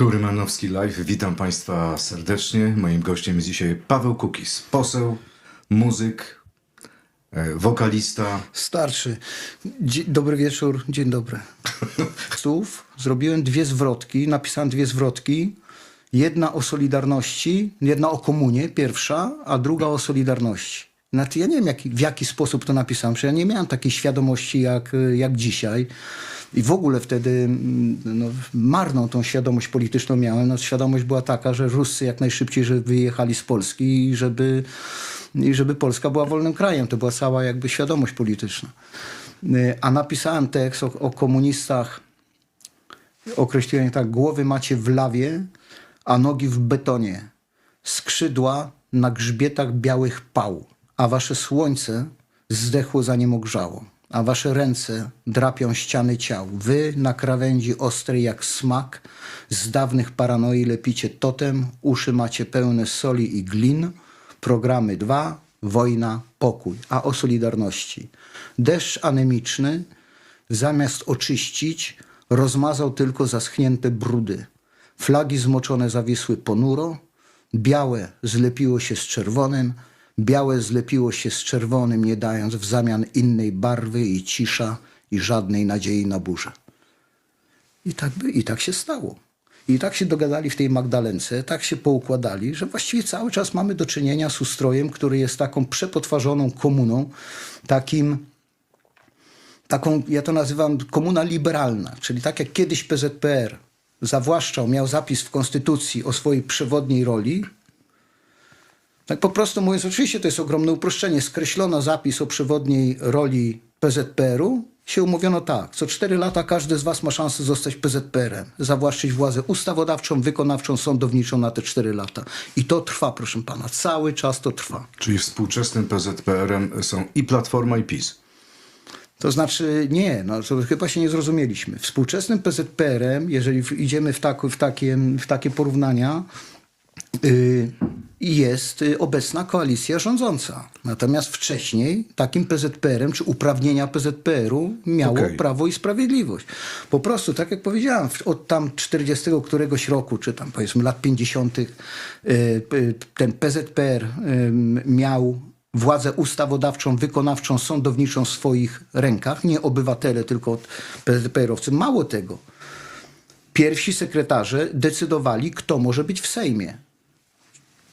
Tu Rymanowski Live. Witam Państwa serdecznie. Moim gościem jest dzisiaj Paweł Kukis, poseł, muzyk, e, wokalista. Starszy. Dzie- dobry wieczór, dzień dobry. Słów zrobiłem dwie zwrotki, napisałem dwie zwrotki. Jedna o Solidarności, jedna o komunie, pierwsza, a druga o Solidarności. Znaczy, ja nie wiem, jak, w jaki sposób to napisałem, że ja nie miałem takiej świadomości jak, jak dzisiaj. I w ogóle wtedy mm, no, marną tą świadomość polityczną miałem. No, świadomość była taka, że Ruscy jak najszybciej żeby wyjechali z Polski i żeby, i żeby Polska była wolnym krajem. To była cała jakby świadomość polityczna. Y, A napisałem tekst o, o komunistach, określiłem tak, głowy macie w lawie, a nogi w betonie, skrzydła na grzbietach białych pał, a wasze słońce zdechło zanim ogrzało, a wasze ręce drapią ściany ciał. Wy na krawędzi ostrej jak smak, z dawnych paranoi lepicie totem, uszy macie pełne soli i glin, programy dwa, wojna, pokój, a o Solidarności. Deszcz anemiczny, zamiast oczyścić, rozmazał tylko zaschnięte brudy. Flagi zmoczone zawisły ponuro, białe zlepiło się z czerwonym, białe zlepiło się z czerwonym, nie dając w zamian innej barwy i cisza i żadnej nadziei na burzę. I tak, by, I tak się stało. I tak się dogadali w tej Magdalence, tak się poukładali, że właściwie cały czas mamy do czynienia z ustrojem, który jest taką przepotwarzoną komuną, takim taką, ja to nazywam komuna liberalna, czyli tak jak kiedyś PZPR zawłaszczał, miał zapis w konstytucji o swojej przewodniej roli, tak po prostu mówiąc, oczywiście to jest ogromne uproszczenie, skreślono zapis o przewodniej roli PZPR-u, się umówiono tak, co cztery lata każdy z was ma szansę zostać PZPR-em, zawłaszczyć władzę ustawodawczą, wykonawczą, sądowniczą na te cztery lata. I to trwa, proszę pana, cały czas to trwa. Czyli współczesnym PZPR-em są i Platforma, i PiS. To znaczy nie, no to chyba się nie zrozumieliśmy. Współczesnym PZPR-em, jeżeli idziemy w, tak, w, takie, w takie porównania, y, jest y, obecna koalicja rządząca. Natomiast wcześniej takim PZPR-em, czy uprawnienia PZPR-u miało Okej. Prawo i Sprawiedliwość. Po prostu, tak jak powiedziałem, od tam 40 któregoś roku, czy tam powiedzmy lat 50. y, ten PZPR miał władzę ustawodawczą, wykonawczą, sądowniczą w swoich rękach. Nie obywatele, tylko PZPR-owcy. Mało tego. Pierwsi sekretarze decydowali, kto może być w Sejmie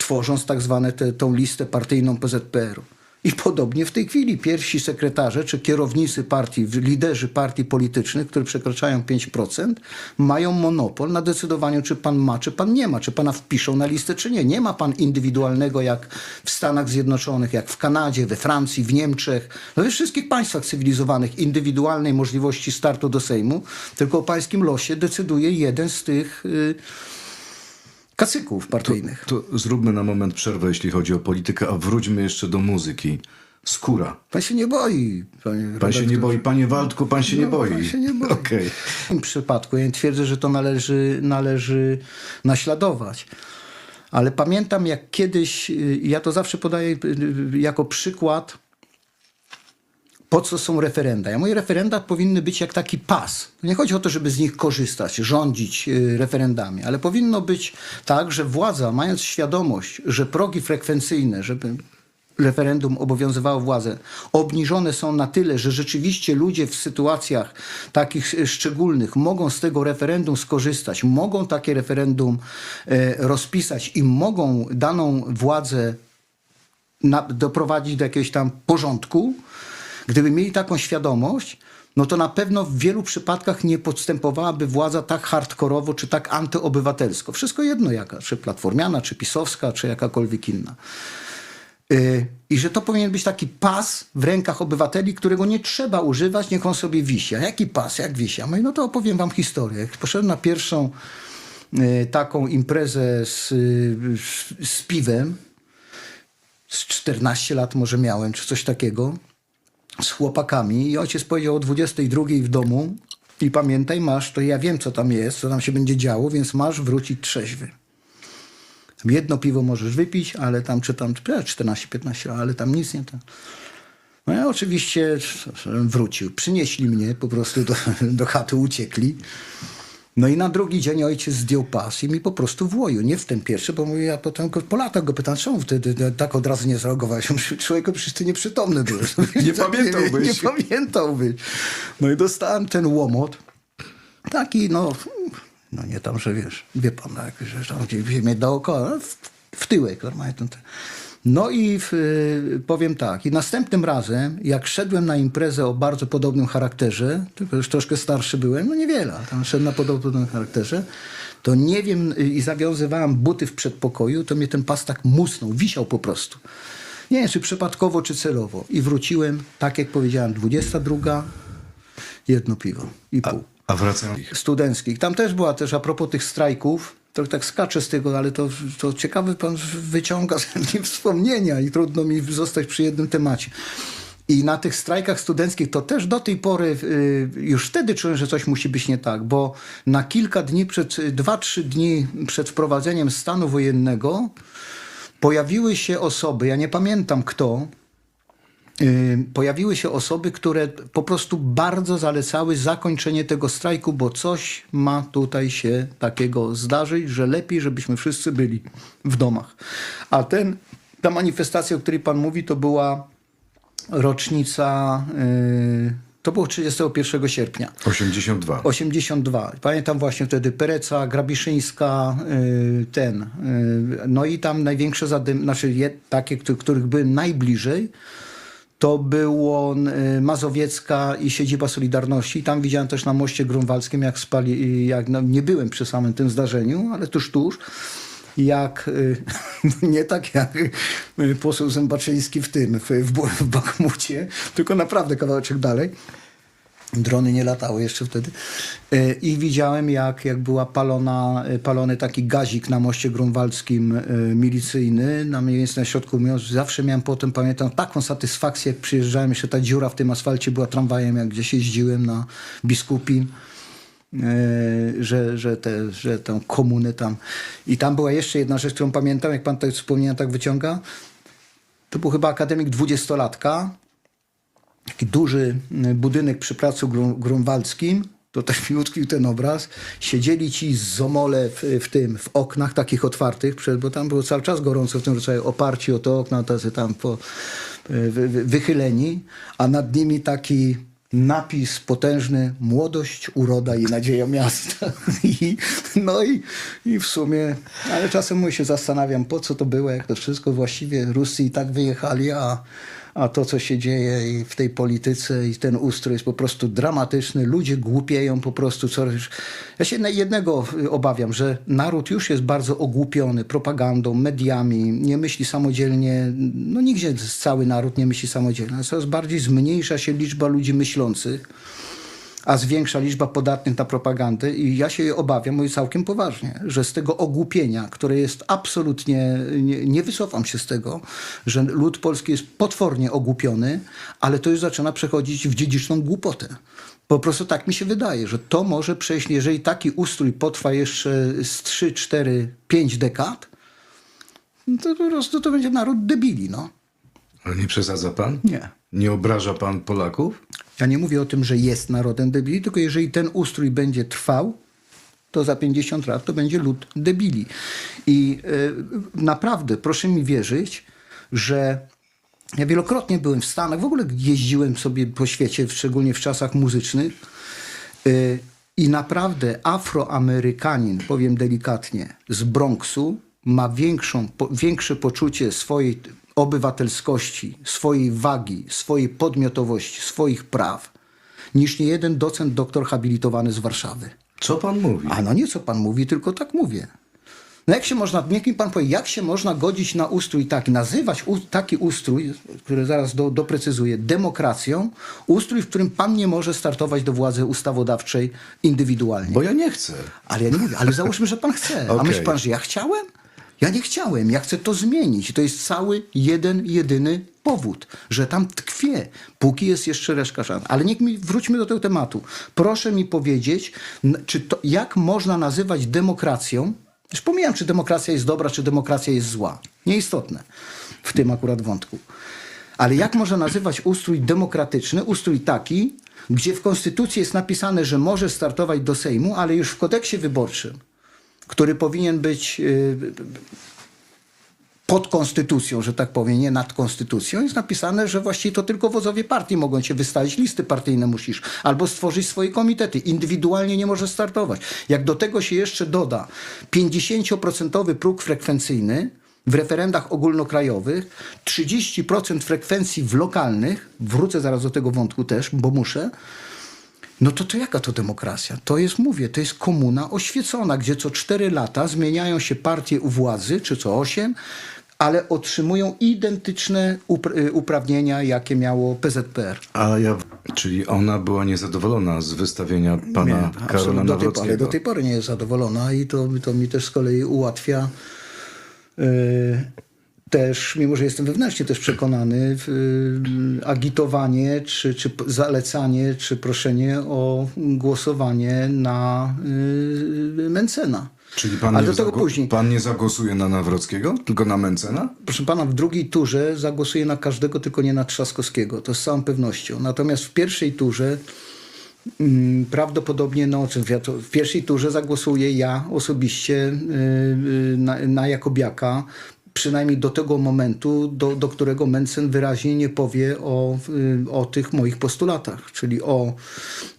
tworząc tak zwane te, tą listę partyjną PZPR-u. I podobnie w tej chwili pierwsi sekretarze czy kierownicy partii, liderzy partii politycznych, które przekraczają 5%, mają monopol na decydowaniu, czy pan ma, czy pan nie ma, czy pana wpiszą na listę, czy nie. Nie ma pan indywidualnego jak w Stanach Zjednoczonych, jak w Kanadzie, we Francji, w Niemczech, we wszystkich państwach cywilizowanych indywidualnej możliwości startu do Sejmu, tylko o pańskim losie decyduje jeden z tych y, kacyków partyjnych. To zróbmy na moment przerwę, jeśli chodzi o politykę, a wróćmy jeszcze do muzyki. Skóra. Pan się nie boi, panie Pan się nie redaktorze. boi, panie Waldku, pan się nie No, boi. pan się nie boi. Okej. W tym przypadku ja nie twierdzę, że to należy, należy naśladować. Ale pamiętam, jak kiedyś, y, ja to zawsze podaję y, jako przykład, po co są referenda. Ja moje referenda powinny być jak taki pas. Nie chodzi o to, żeby z nich korzystać, rządzić y, referendami, ale powinno być tak, że władza, mając świadomość, że progi frekwencyjne, żeby referendum obowiązywało władzę, obniżone są na tyle, że rzeczywiście ludzie w sytuacjach takich y, szczególnych mogą z tego referendum skorzystać, mogą takie referendum e, rozpisać i mogą daną władzę doprowadzić do jakiegoś tam porządku, gdyby mieli taką świadomość, no to na pewno w wielu przypadkach nie podstępowałaby władza tak hardkorowo, czy tak antyobywatelsko. Wszystko jedno jaka, czy platformiana, czy pisowska, czy jakakolwiek inna. Yy, I że to powinien być taki pas w rękach obywateli, którego nie trzeba używać, niech on sobie wisi. A jaki pas, jak wisi? A mówię, no to opowiem wam historię. Jak poszedłem na pierwszą yy, taką imprezę z, yy, z, z piwem, z 14 lat może miałem, czy coś takiego, z chłopakami i ojciec powiedział o 22 w domu i pamiętaj, masz, to ja wiem, co tam jest, co tam się będzie działo, więc masz wrócić trzeźwy. Jedno piwo możesz wypić, ale tam, czy tam 14-15, ale tam nic nie tam. No ja oczywiście wrócił. Przynieśli mnie po prostu do, do chaty, uciekli. No i na drugi dzień ojciec zdjął pas i mi po prostu włoił. Nie w ten pierwszy, bo mówię, ja potem go, po latach go pytam, czemu wtedy tak od razu nie zareagowałeś? Mówię, Człowieku, przecież ty nieprzytomny byłeś. Nie pamiętałbyś. Nie, nie pamiętałbyś. No i dostałem ten łomot. Taki, no, no nie tam, że wiesz, wie pan, no, jak, że tam gdzieś mnie dookoła, no, w, w tyłek normalnie. Ten, ten. No i w, y, powiem tak, i następnym razem, jak szedłem na imprezę o bardzo podobnym charakterze, tylko już troszkę starszy byłem, no niewiele, tam szedłem na podobnym charakterze, to nie wiem, y, i zawiązywałem buty w przedpokoju, to mnie ten pas tak musnął, wisiał po prostu. Nie wiem, czy przypadkowo, czy celowo. I wróciłem, tak jak powiedziałem, 22, jedno piwo i pół A wracam. studenckich. Tam też była też, a propos tych strajków, to tak skaczę z tego, ale to, to ciekawy pan wyciąga ze mnie wspomnienia i trudno mi zostać przy jednym temacie. I na tych strajkach studenckich to też do tej pory, y, już wtedy czułem, że coś musi być nie tak, bo na kilka dni przed, dwa, trzy dni przed wprowadzeniem stanu wojennego pojawiły się osoby, ja nie pamiętam kto, pojawiły się osoby, które po prostu bardzo zalecały zakończenie tego strajku, bo coś ma tutaj się takiego zdarzyć, że lepiej, żebyśmy wszyscy byli w domach. A ten, ta manifestacja, o której pan mówi, to była rocznica, y, to było 31 sierpnia. 82. 82. Pamiętam właśnie wtedy Pereca, Grabiszyńska, y, ten. y, No i tam największe zadym, znaczy je, takie, któ- których byłem najbliżej, to było y, Mazowiecka i siedziba Solidarności. Tam widziałem też na moście grunwaldzkim, jak spali, jak no, nie byłem przy samym tym zdarzeniu, ale tuż, tuż. Jak, y, nie tak jak y, poseł Zębaczyński w tym, w, w, w tylko naprawdę kawałeczek dalej. Drony nie latały jeszcze wtedy. E, I widziałem, jak, jak była palona, e, palony taki gazik na moście grunwaldzkim e, milicyjny, na więcej na środku miasta. Zawsze miałem potem, pamiętam, taką satysfakcję, jak przyjeżdżałem, jeszcze ta dziura w tym asfalcie była tramwajem, jak gdzieś jeździłem na Biskupin. Że, że, te, że tę komunę tam. I tam była jeszcze jedna rzecz, którą pamiętam, jak pan to wspomnienia tak wyciąga. To był chyba akademik dwudziestolatka, taki duży y, budynek przy placu Grunwaldzkim, to też miłutki ten obraz, siedzieli ci z zomole w, w tym, w oknach takich otwartych, bo tam było cały czas gorąco w tym rodzaju, oparci o te okna, tacy tam po, y, wy, wy, wychyleni, a nad nimi taki napis potężny młodość, uroda i nadzieja miasta. I, no i, i w sumie, ale czasem się zastanawiam, po co to było, jak to wszystko właściwie Ruscy i tak wyjechali, a, a to, co się dzieje i w tej polityce i ten ustrój jest po prostu dramatyczny. Ludzie głupieją po prostu coraz. Ja się jednego obawiam, że naród już jest bardzo ogłupiony propagandą, mediami, nie myśli samodzielnie. No nigdzie cały naród nie myśli samodzielnie. Coraz bardziej zmniejsza się liczba ludzi myślących a zwiększa liczba podatnych na propagandę i ja się obawiam, mówię całkiem poważnie, że z tego ogłupienia, które jest absolutnie, nie, nie wycofam się z tego, że lud polski jest potwornie ogłupiony, ale to już zaczyna przechodzić w dziedziczną głupotę. Po prostu tak mi się wydaje, że to może przejść, jeżeli taki ustrój potrwa jeszcze z 3, 4, 5 dekad, no to po prostu to będzie naród debili, no. Ale nie przesadza pan? Nie. Nie obraża pan Polaków? Ja nie mówię o tym, że jest narodem debili, tylko jeżeli ten ustrój będzie trwał, to za 50 lat to będzie lud debili. I y, naprawdę, proszę mi wierzyć, że ja wielokrotnie byłem w Stanach, w ogóle jeździłem sobie po świecie, szczególnie w czasach muzycznych. y, I naprawdę Afroamerykanin, powiem delikatnie, z Bronxu ma większą, po, większe poczucie swojej obywatelskości, swojej wagi, swojej podmiotowości, swoich praw, niż niejeden docent doktor habilitowany z Warszawy. Co pan mówi? A no nie co pan mówi, tylko tak mówię. No jak się można, niech mi pan powie, jak się można godzić na ustrój taki, nazywać u, taki ustrój, który zaraz do, doprecyzuję, demokracją, ustrój, w którym pan nie może startować do władzy ustawodawczej indywidualnie. Bo ja nie chcę. Ale ja nie mówię, ale załóżmy, że pan chce. A Okej. myśli pan, że ja chciałem? Ja nie chciałem, ja chcę to zmienić. To jest cały jeden, jedyny powód, że tam tkwię, póki jest jeszcze reszka szans. Ale niech mi, wróćmy do tego tematu. Proszę mi powiedzieć, czy to, jak można nazywać demokracją, już pomijam, czy demokracja jest dobra, czy demokracja jest zła. Nieistotne w tym akurat wątku. Ale jak można nazywać ustrój demokratyczny, ustrój taki, gdzie w Konstytucji jest napisane, że może startować do Sejmu, ale już w kodeksie wyborczym, który powinien być y, pod konstytucją, że tak powiem, nie nad konstytucją, jest napisane, że właściwie to tylko wodzowie partii mogą cię wystawić, listy partyjne musisz, albo stworzyć swoje komitety. Indywidualnie nie możesz startować. Jak do tego się jeszcze doda 50% próg frekwencyjny w referendach ogólnokrajowych, 30% frekwencji w lokalnych, wrócę zaraz do tego wątku też, bo muszę, no to to jaka to demokracja? To jest, mówię, to jest komuna oświecona, gdzie co cztery lata zmieniają się partie u władzy, czy co osiem, ale otrzymują identyczne y, uprawnienia, jakie miało PZPR. A ja, czyli ona była niezadowolona z wystawienia pana Nie, Karola do tej, ale Nawrockiego. do tej pory nie jest zadowolona i to, to mi też z kolei ułatwia yy, też, mimo że jestem wewnętrznie też przekonany, yy, agitowanie, czy, czy zalecanie, czy proszenie o głosowanie na yy, Mencena. Czyli pan Ale nie, do tego później. pan nie zagłosuje na Nawrockiego, tylko na Mencena? Proszę pana, w drugiej turze zagłosuję na każdego, tylko nie na Trzaskowskiego. To z całą pewnością. Natomiast w pierwszej turze mm, prawdopodobnie, no, w pierwszej turze zagłosuję ja osobiście na, na Jakobiaka. Przynajmniej do tego momentu, do, do którego Mencen wyraźnie nie powie o, yy, o tych moich postulatach, czyli o,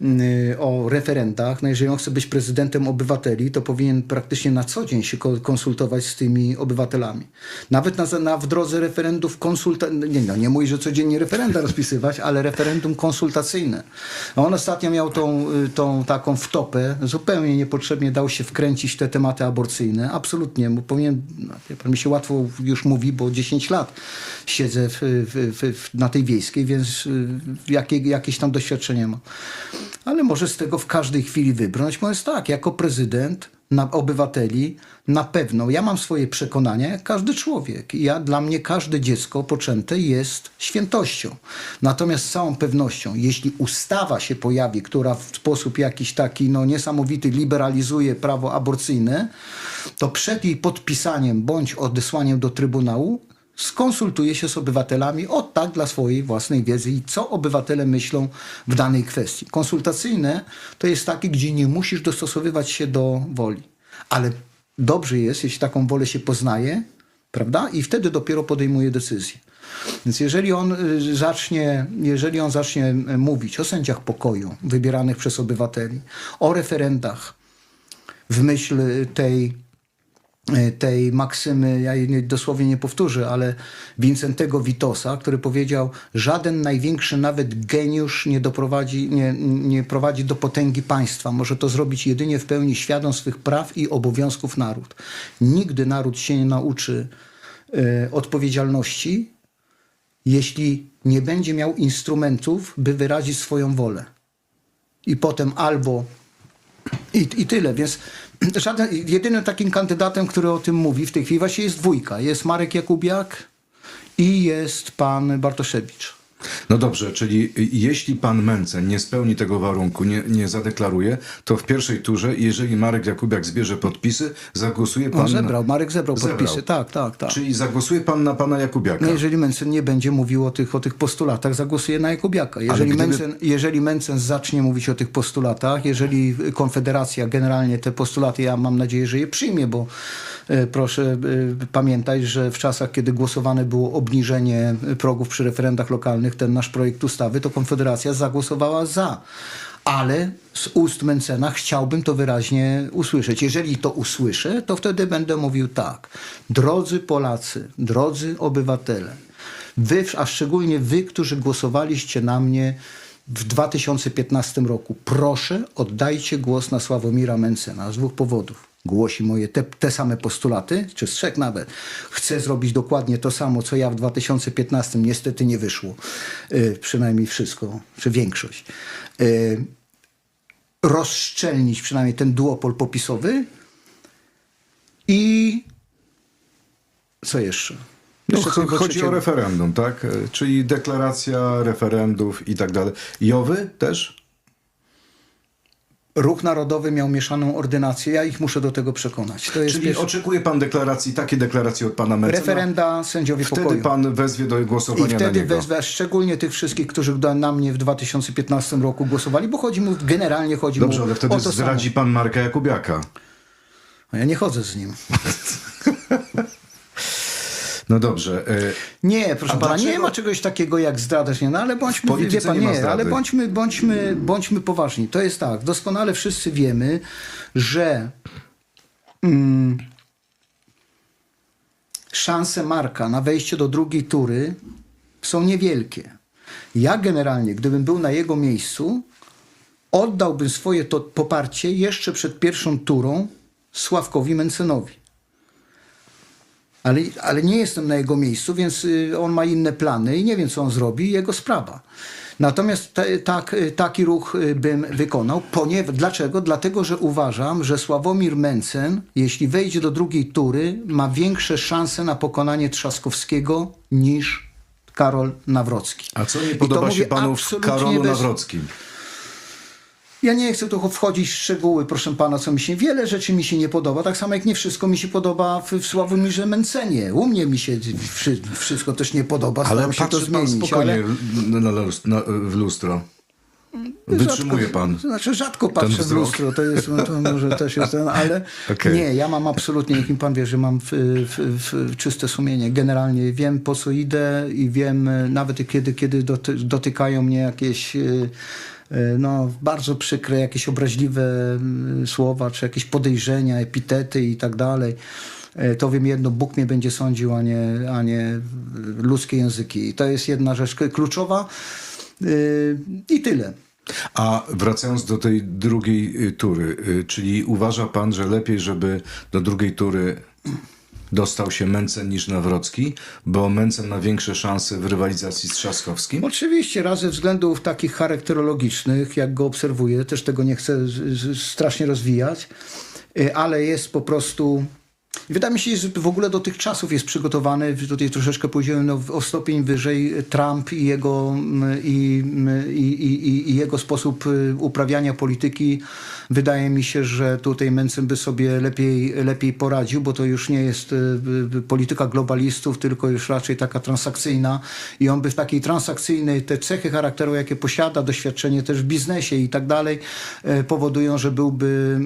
yy, o referendach. No jeżeli on chce być prezydentem obywateli, to powinien praktycznie na co dzień się ko- konsultować z tymi obywatelami. Nawet na, na, w drodze referendów konsulta... Nie, no, nie mówi, że codziennie referenda rozpisywać, ale referendum konsultacyjne. A On ostatnio miał tą, y, tą taką wtopę, zupełnie niepotrzebnie dał się wkręcić te tematy aborcyjne. Absolutnie. Bo Powinien, no, mi się łatwo już mówi, bo 10 lat siedzę w, w, w, na tej wiejskiej, więc y, jakie, jakieś tam doświadczenie mam. Ale może z tego w każdej chwili wybrnąć. Jest tak, jako prezydent na obywateli na pewno, ja mam swoje przekonania, jak każdy człowiek. Ja, dla mnie każde dziecko poczęte jest świętością. Natomiast z całą pewnością, jeśli ustawa się pojawi, która w sposób jakiś taki no, niesamowity liberalizuje prawo aborcyjne, to przed jej podpisaniem bądź odesłaniem do Trybunału skonsultuje się z obywatelami o tak dla swojej własnej wiedzy i co obywatele myślą w danej kwestii. Konsultacyjne to jest takie, gdzie nie musisz dostosowywać się do woli. Ale dobrze jest, jeśli taką wolę się poznaje, prawda? I wtedy dopiero podejmuje decyzję. Więc jeżeli on y, zacznie, jeżeli on zacznie y, mówić o sędziach pokoju wybieranych przez obywateli, o referendach w myśl tej tej maksymy, ja jej nie- dosłownie nie powtórzę, ale Wincentego Witosa, który powiedział, żaden największy nawet geniusz nie, doprowadzi, nie, nie prowadzi do potęgi państwa. Może to zrobić jedynie w pełni świadom swych praw i obowiązków naród. Nigdy naród się nie nauczy e, odpowiedzialności, jeśli nie będzie miał instrumentów, by wyrazić swoją wolę. I potem albo i, I tyle, więc żaden, jedynym takim kandydatem, który o tym mówi w tej chwili właśnie jest dwójka. Jest Marek Jakubiak i jest pan Bartoszewicz. No dobrze, czyli jeśli pan Mencen nie spełni tego warunku, nie, nie zadeklaruje, to w pierwszej turze, jeżeli Marek Jakubiak zbierze podpisy, zagłosuje pan... On zebrał, Marek zebrał, Zebrał. podpisy. Tak, tak, tak. Czyli zagłosuje pan na pana Jakubiaka. No jeżeli Mencen nie będzie mówił o tych, o tych postulatach, zagłosuje na Jakubiaka. Jeżeli, gdyby- Mencen, jeżeli Mencen zacznie mówić o tych postulatach, jeżeli Konfederacja generalnie te postulaty, ja mam nadzieję, że je przyjmie, bo e, proszę e, pamiętać, że w czasach, kiedy głosowane było obniżenie progów przy referendach lokalnych, ten nasz projekt ustawy, to Konfederacja zagłosowała za. Ale z ust Mencena chciałbym to wyraźnie usłyszeć. Jeżeli to usłyszę, to wtedy będę mówił tak. Drodzy Polacy, drodzy obywatele, wy, a szczególnie wy, którzy głosowaliście na mnie w 2015 roku, proszę oddajcie głos na Sławomira Mencena z dwóch powodów. Głosi moje te, te same postulaty, czy z trzech nawet. Chcę zrobić dokładnie to samo, co ja w 2015. Niestety nie wyszło. Y, przynajmniej wszystko, czy większość. Y, rozszczelnić przynajmniej ten duopol popisowy i co jeszcze? No, chodzi o referendum, tak? E, Czyli deklaracja referendów i tak dalej. Jowy też? Ruch Narodowy miał mieszaną ordynację. Ja ich muszę do tego przekonać. To Czyli pierwszy- oczekuje pan deklaracji, takie deklaracje od pana Mencena? referenda sędziowie Wtedy pokoju. pan wezwie do I głosowania na wtedy wezwę szczególnie tych wszystkich, którzy na mnie w 2015 roku głosowali, bo chodzi mu, generalnie chodzi Dobrze, mu ale wtedy o to zdradzi pan Marka Jakubiaka. samo. A ja nie chodzę z nim. No dobrze. e, Nie, proszę pana, nie dlaczego- ma czegoś takiego jak zdradasz, nie, no ale bądźmy, wie pan, nie nie, ale bądźmy, bądźmy, bądźmy poważni. To jest tak, doskonale wszyscy wiemy, że mm, szanse Marka na wejście do drugiej tury są niewielkie. Ja generalnie, gdybym był na jego miejscu, oddałbym swoje to poparcie jeszcze przed pierwszą turą Sławkowi Mencenowi. Ale, ale nie jestem na jego miejscu, więc y, on ma inne plany i nie wiem, co on zrobi, jego sprawa. Natomiast te, tak, y, taki ruch y, bym wykonał. Ponieważ, dlaczego? Dlatego, że uważam, że Sławomir Mencen, jeśli wejdzie do drugiej tury, ma większe szanse na pokonanie Trzaskowskiego niż Karol Nawrocki. A co nie podoba się panu w Karolu bez- Nawrockim? Ja nie chcę tu wchodzić w szczegóły, proszę pana, co mi się. Wiele rzeczy mi się nie podoba, tak samo jak nie wszystko mi się podoba w, w Sławomirze Mencenie. U mnie mi się wszy, wszystko też nie podoba, Ale się to pan zmienić. spokojnie ale na, na, na, w lustro. Wytrzymuje rzadko, pan. Znaczy rzadko patrzę w lustro, to jest, to może też jest ten, ale Okej. nie, ja mam absolutnie, mi pan wie, że mam w, w, w, czyste sumienie. Generalnie wiem po co idę i wiem e, nawet kiedy, kiedy doty, dotykają mnie jakieś e, no, bardzo przykre, jakieś obraźliwe mm, słowa, czy jakieś podejrzenia, epitety i tak dalej. E, To wiem jedno, Bóg mnie będzie sądził, a nie, a nie ludzkie języki. I to jest jedna rzecz kluczowa. Yy, I tyle. A wracając do tej drugiej y, tury, y, czyli uważa pan, że lepiej, żeby do drugiej tury dostał się Mencen niż Nawrocki, bo Mencen ma większe szanse w rywalizacji z Trzaskowskim? Oczywiście, raz ze względów takich charakterologicznych, jak go obserwuję, też tego nie chcę strasznie rozwijać, y, ale jest po prostu. Wydaje mi się, że w ogóle do tych czasów jest przygotowany, tutaj troszeczkę pójdziemy no, o stopień wyżej, Trump i jego, mm, i, i, i, i jego sposób y, uprawiania polityki. Wydaje mi się, że tutaj Mencen by sobie lepiej, lepiej poradził, bo to już nie jest y, y, polityka globalistów, tylko już raczej taka transakcyjna i on by w takiej transakcyjnej, te cechy charakteru, jakie posiada, doświadczenie też w biznesie i tak dalej, e, powodują, że byłby...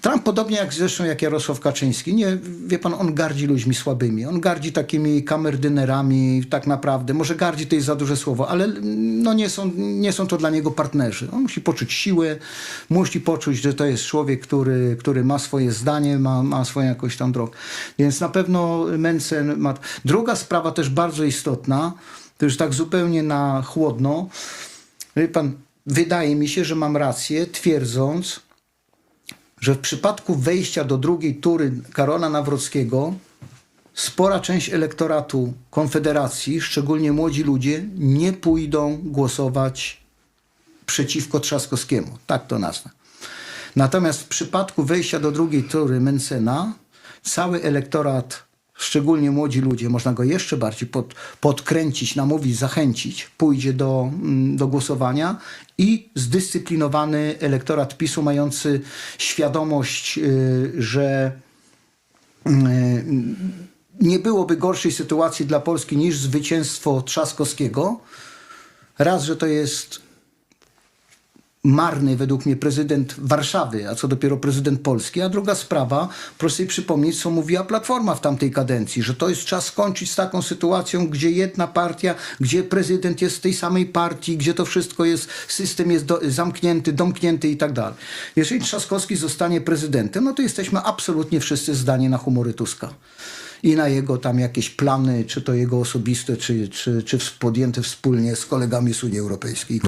Trump podobnie jak zresztą jak Jarosław Kaczyński. Nie, wie pan, on gardzi ludźmi słabymi. On gardzi takimi kamerdynerami tak naprawdę. Może gardzi to jest za duże słowo, ale no nie, są, nie są to dla niego partnerzy. On musi poczuć siłę, musi poczuć, że to jest człowiek, który, który ma swoje zdanie, ma, ma swoją jakąś tam drogę. Więc na pewno Mencen ma... Druga sprawa też bardzo istotna, to już tak zupełnie na chłodno. Wie pan, wydaje mi się, że mam rację, twierdząc, że w przypadku wejścia do drugiej tury Karola Nawrockiego spora część elektoratu Konfederacji, szczególnie młodzi ludzie, nie pójdą głosować przeciwko Trzaskowskiemu. Tak to nazwę. Natomiast w przypadku wejścia do drugiej tury Mencena, cały elektorat, szczególnie młodzi ludzie, można go jeszcze bardziej pod, podkręcić, namówić, zachęcić, pójdzie do, mm, do głosowania i zdyscyplinowany elektorat PiSu, mający świadomość, y, że y, nie byłoby gorszej sytuacji dla Polski niż zwycięstwo Trzaskowskiego. Raz, że to jest marny według mnie prezydent Warszawy, a co dopiero prezydent Polski. A druga sprawa, proszę sobie przypomnieć, co mówiła Platforma w tamtej kadencji, że to jest czas skończyć z taką sytuacją, gdzie jedna partia, gdzie prezydent jest z tej samej partii, gdzie to wszystko jest, system jest do, zamknięty, domknięty i tak dalej. Jeżeli Trzaskowski zostanie prezydentem, no to jesteśmy absolutnie wszyscy zdani na humory Tuska. I na jego tam jakieś plany, czy to jego osobiste, czy, czy, czy podjęte wspólnie z kolegami z Unii Europejskiej.